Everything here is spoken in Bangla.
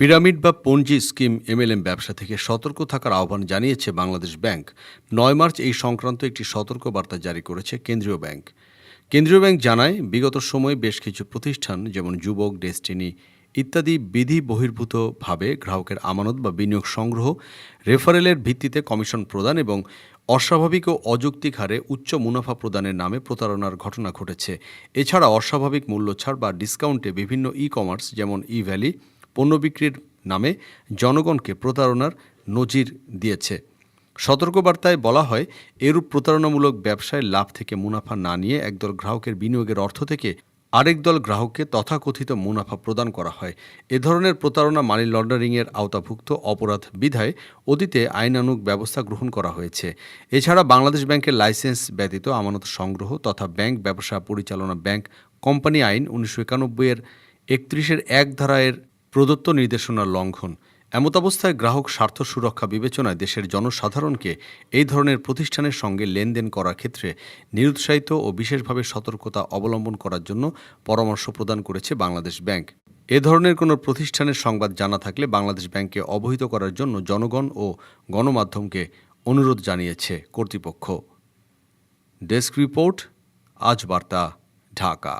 পিরামিড বা পঞ্জি স্কিম এমএলএম ব্যবসা থেকে সতর্ক থাকার আহ্বান জানিয়েছে বাংলাদেশ ব্যাংক। নয় মার্চ এই সংক্রান্ত একটি সতর্ক বার্তা জারি করেছে কেন্দ্রীয় ব্যাংক। কেন্দ্রীয় ব্যাংক জানায়, বিগত সময়ে বেশ কিছু প্রতিষ্ঠান যেমন যুবক, ডেস্টিনি ইত্যাদি বিধি বহির্ভূতভাবে গ্রাহকের আমানত বা বিনিয়োগ সংগ্রহ, রেফারেলের ভিত্তিতে কমিশন প্রদান এবং অস্বাভাবিক ও অযৌক্তিক হারে উচ্চ মুনাফা প্রদানের নামে প্রতারণার ঘটনা ঘটেছে। এছাড়া অস্বাভাবিক মূল্য ছাড় বা ডিসকাউন্টে বিভিন্ন ই কমার্স যেমন ই ভ্যালি পণ্য বিক্রির নামে জনগণকে প্রতারণার নজির দিয়েছে। সতর্কবার্তায় বলা হয়, এরূপ প্রতারণামূলক ব্যবসায় লাভ থেকে মুনাফা না নিয়ে একদল গ্রাহকের বিনিয়োগের অর্থ থেকে আরেক দল গ্রাহককে তথাকথিত মুনাফা প্রদান করা হয়। এ ধরনের প্রতারণা মানি লন্ডারিংয়ের আওতাভুক্ত অপরাধ বিধায় অতীতে আইনানুগ ব্যবস্থা গ্রহণ করা হয়েছে। এছাড়া বাংলাদেশ ব্যাংকের লাইসেন্স ব্যতীত আমানত সংগ্রহ তথা ব্যাংক ব্যবসা পরিচালনা ব্যাংক কোম্পানি আইন উনিশশো একানব্বই এর একত্রিশের এক ধারায়ের প্রদত্ত নির্দেশনার লঙ্ঘন। এমতাবস্থায় গ্রাহক স্বার্থ সুরক্ষা বিবেচনায় দেশের জনসাধারণকে এই ধরনের প্রতিষ্ঠানের সঙ্গে লেনদেন করার ক্ষেত্রে নিরুৎসাহিত ও বিশেষভাবে সতর্কতা অবলম্বন করার জন্য পরামর্শ প্রদান করেছে বাংলাদেশ ব্যাংক। এ ধরনের কোনো প্রতিষ্ঠানের সংবাদ জানা থাকলে বাংলাদেশ ব্যাংককে অবহিত করার জন্য জনগণ ও গণমাধ্যমকে অনুরোধ জানিয়েছে কর্তৃপক্ষ। ডেস্ক রিপোর্ট, আজ বার্তা, ঢাকা।